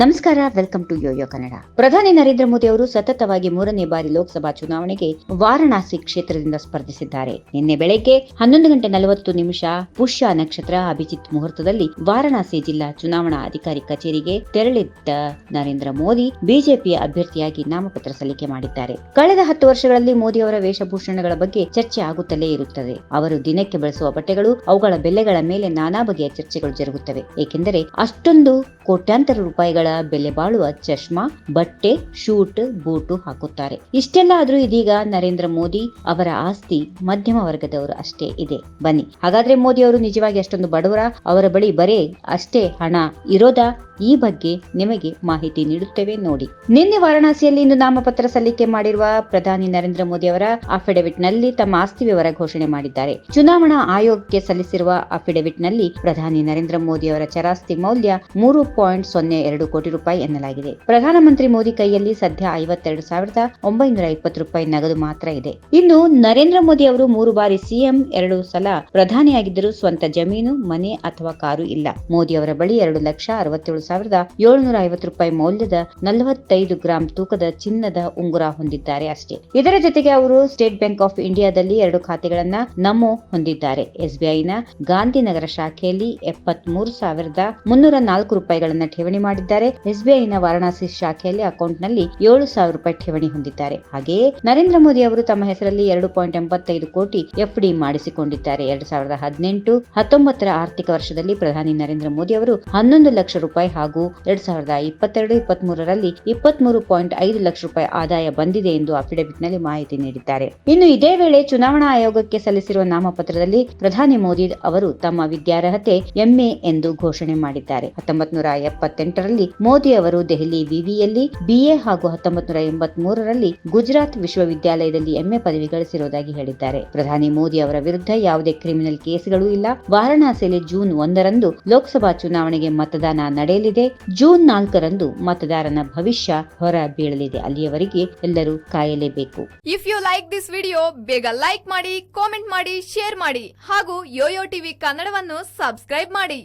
ನಮಸ್ಕಾರ, welcome to Yoyo Kannada. ಪ್ರಧಾನಿ ನರೇಂದ್ರ ಮೋದಿ ಅವರು ಸತತವಾಗಿ ಮೂರನೇ ಬಾರಿ ಲೋಕಸಭಾ ಚುನಾವಣೆಗೆ ವಾರಣಾಸಿ ಕ್ಷೇತ್ರದಿಂದ ಸ್ಪರ್ಧಿಸಿದ್ದಾರೆ. ನಿನ್ನೆ ಬೆಳಗ್ಗೆ ಹನ್ನೊಂದು ಗಂಟೆ ನಲವತ್ತು ನಿಮಿಷ ಪುಷ್ಯ ನಕ್ಷತ್ರ ಅಭಿಜಿತ್ ಮುಹೂರ್ತದಲ್ಲಿ ವಾರಣಾಸಿ ಜಿಲ್ಲಾ ಚುನಾವಣಾ ಅಧಿಕಾರಿ ಕಚೇರಿಗೆ ತೆರಳಿದ್ದ ನರೇಂದ್ರ ಮೋದಿ ಬಿಜೆಪಿಯ ಅಭ್ಯರ್ಥಿಯಾಗಿ ನಾಮಪತ್ರ ಸಲ್ಲಿಕೆ ಮಾಡಿದ್ದಾರೆ. ಕಳೆದ ಹತ್ತು ವರ್ಷಗಳಲ್ಲಿ ಮೋದಿ ಅವರ ವೇಷಭೂಷಣಗಳ ಬಗ್ಗೆ ಚರ್ಚೆ ಆಗುತ್ತಲೇ ಇರುತ್ತದೆ. ಅವರು ದಿನಕ್ಕೆ ಬಳಸುವ ಬಟ್ಟೆಗಳು, ಅವುಗಳ ಬೆಲೆಗಳ ಮೇಲೆ ನಾನಾ ಬಗೆಯ ಚರ್ಚೆಗಳು ಜರುಗುತ್ತವೆ. ಏಕೆಂದರೆ ಅಷ್ಟೊಂದು ಕೋಟ್ಯಾಂತರ ರೂಪಾಯಿಗಳ ಬೆಲೆ ಬಾಳುವ ಚಶ್ಮಾ, ಬಟ್ಟೆ, ಶೂಟ್, ಬೂಟು ಹಾಕುತ್ತಾರೆ. ಇಷ್ಟೆಲ್ಲ ಆದ್ರೂ ಇದೀಗ ನರೇಂದ್ರ ಮೋದಿ ಅವರ ಆಸ್ತಿ ಮಧ್ಯಮ ವರ್ಗದವರು ಅಷ್ಟೇ ಇದೆ. ಬನ್ನಿ. ಹಾಗಾದ್ರೆ ಮೋದಿ ಅವರು ನಿಜವಾಗಿ ಅಷ್ಟೊಂದು ಬಡವರ ಅವರ ಬಳಿ ಬರೇ ಅಷ್ಟೇ ಹಣ ಇರೋದಾ? ಈ ಬಗ್ಗೆ ನಿಮಗೆ ಮಾಹಿತಿ ನೀಡುತ್ತೇವೆ ನೋಡಿ. ನಿನ್ನೆ ವಾರಣಾಸಿಯಲ್ಲಿ ಇಂದು ನಾಮಪತ್ರ ಸಲ್ಲಿಕೆ ಮಾಡಿರುವ ಪ್ರಧಾನಿ ನರೇಂದ್ರ ಮೋದಿ ಅವರ ಅಫಿಡವಿಟ್ನಲ್ಲಿ ತಮ್ಮ ಆಸ್ತಿ ವಿವರ ಘೋಷಣೆ ಮಾಡಿದ್ದಾರೆ. ಚುನಾವಣಾ ಆಯೋಗಕ್ಕೆ ಸಲ್ಲಿಸಿರುವ ಅಫಿಡವಿಟ್ನಲ್ಲಿ ಪ್ರಧಾನಿ ನರೇಂದ್ರ ಮೋದಿ ಅವರ ಚರಾಸ್ತಿ ಮೌಲ್ಯ ಮೂರು ಪಾಯಿಂಟ್ ಸೊನ್ನೆ ಎರಡು ಕೋಟಿ ರೂಪಾಯಿ ಎನ್ನಲಾಗಿದೆ. ಪ್ರಧಾನಮಂತ್ರಿ ಮೋದಿ ಕೈಯಲ್ಲಿ ಸದ್ಯ ಐವತ್ತೆರಡು ಸಾವಿರದ ಒಂಬೈನೂರ ಇಪ್ಪತ್ತು ರೂಪಾಯಿ ನಗದು ಮಾತ್ರ ಇದೆ. ಇನ್ನು ನರೇಂದ್ರ ಮೋದಿ ಅವರು ಮೂರು ಬಾರಿ ಸಿಎಂ, ಎರಡು ಸಲ ಪ್ರಧಾನಿಯಾಗಿದ್ದರೂ ಸ್ವಂತ ಜಮೀನು, ಮನೆ ಅಥವಾ ಕಾರು ಇಲ್ಲ. ಮೋದಿ ಅವರ ಬಳಿ ಎರಡು ಲಕ್ಷ ಅರವತ್ತೇಳು ಸಾವಿರದ ಏಳುನೂರ ಐವತ್ತು ರೂಪಾಯಿ ಮೌಲ್ಯದ ನಲವತ್ತೈದು ಗ್ರಾಂ ತೂಕದ ಚಿನ್ನದ ಉಂಗುರ ಹೊಂದಿದ್ದಾರೆ ಅಷ್ಟೇ. ಇದರ ಜೊತೆಗೆ ಅವರು ಸ್ಟೇಟ್ ಬ್ಯಾಂಕ್ ಆಫ್ ಇಂಡಿಯಾದಲ್ಲಿ ಎರಡು ಖಾತೆಗಳನ್ನ ನಮೋ ಹೊಂದಿದ್ದಾರೆ. ಎಸ್ಬಿಐನ ಗಾಂಧಿನಗರ ಶಾಖೆಯಲ್ಲಿ ಎಪ್ಪತ್ಮೂರು ಸಾವಿರದ ಮುನ್ನೂರ ನಾಲ್ಕು ರೂಪಾಯಿಗಳನ್ನ ಠೇವಣಿ ಮಾಡಿದ್ದಾರೆ. ಎಸ್ಬಿಐನ ವಾರಣಾಸಿ ಶಾಖೆಯಲ್ಲಿ ಅಕೌಂಟ್ನಲ್ಲಿ ಏಳು ಸಾವಿರ ರೂಪಾಯಿ ಠೇವಣಿ ಹೊಂದಿದ್ದಾರೆ. ಹಾಗೆಯೇ ನರೇಂದ್ರ ಮೋದಿ ಅವರು ತಮ್ಮ ಹೆಸರಲ್ಲಿ ಎರಡು ಪಾಯಿಂಟ್ ಎಂಬತ್ತೈದು ಕೋಟಿ ಎಫ್ಡಿ ಮಾಡಿಸಿಕೊಂಡಿದ್ದಾರೆ. ಎರಡ್ ಸಾವಿರದ ಹದಿನೆಂಟು ಹತ್ತೊಂಬತ್ತರ ಆರ್ಥಿಕ ವರ್ಷದಲ್ಲಿ ಪ್ರಧಾನಿ ನರೇಂದ್ರ ಮೋದಿ ಅವರು ಹನ್ನೊಂದು ಲಕ್ಷ ರೂಪಾಯಿ ಹಾಗೂ ಎರಡ್ ಸಾವಿರದ ಇಪ್ಪತ್ತೆರಡು ಇಪ್ಪತ್ತ್ ಮೂರರಲ್ಲಿ ಇಪ್ಪತ್ಮೂರು ಪಾಯಿಂಟ್ ಐದು ಲಕ್ಷ ರೂಪಾಯಿ ಆದಾಯ ಬಂದಿದೆ ಎಂದು ಅಫಿಡವಿಟ್ನಲ್ಲಿ ಮಾಹಿತಿ ನೀಡಿದ್ದಾರೆ. ಇನ್ನು ಇದೇ ವೇಳೆ ಚುನಾವಣಾ ಆಯೋಗಕ್ಕೆ ಸಲ್ಲಿಸಿರುವ ನಾಮಪತ್ರದಲ್ಲಿ ಪ್ರಧಾನಿ ಮೋದಿ ಅವರು ತಮ್ಮ ವಿದ್ಯಾರ್ಹತೆ ಎಂಎ ಎಂದು ಘೋಷಣೆ ಮಾಡಿದ್ದಾರೆ. ಹತ್ತೊಂಬತ್ ನೂರ ಎಪ್ಪತ್ತೆಂಟರಲ್ಲಿ ಮೋದಿ ಅವರು ದೆಹಲಿ ವಿವಿಯಲ್ಲಿ ಬಿಎ ಹಾಗೂ ಹತ್ತೊಂಬತ್ ನೂರ ಎಂಬತ್ ಮೂರರಲ್ಲಿ ಗುಜರಾತ್ ವಿಶ್ವವಿದ್ಯಾಲಯದಲ್ಲಿ ಎಂಎ ಪದವಿ ಗಳಿಸಿರುವುದಾಗಿ ಹೇಳಿದ್ದಾರೆ. ಪ್ರಧಾನಿ ಮೋದಿ ಅವರ ವಿರುದ್ಧ ಯಾವುದೇ ಕ್ರಿಮಿನಲ್ ಕೇಸ್ಗಳು ಇಲ್ಲ. ವಾರಣಾಸಿಯಲ್ಲಿ ಜೂನ್ ಒಂದರಂದು ಲೋಕಸಭಾ ಚುನಾವಣೆಗೆ ಮತದಾನ ನಡೆಯಲಿದೆ ಜೂನ್ ನಾಲ್ಕರಂದು ಮತದಾರನ ಭವಿಷ್ಯ ಹೊರ ಬೀಳಲಿದೆ. ಅಲ್ಲಿಯವರೆಗೆ ಎಲ್ಲರೂ ಕಾಯಲೇಬೇಕು. If you like this video ಬೇಗ ಲೈಕ್ ಮಾಡಿ ಕಾಮೆಂಟ್ ಮಾಡಿ ಶೇರ್ ಮಾಡಿ ಹಾಗೂ ಯೋಯೋ ಟಿವಿ ಕನ್ನಡವನ್ನು ಸಬ್ಸ್ಕ್ರೈಬ್ ಮಾಡಿ.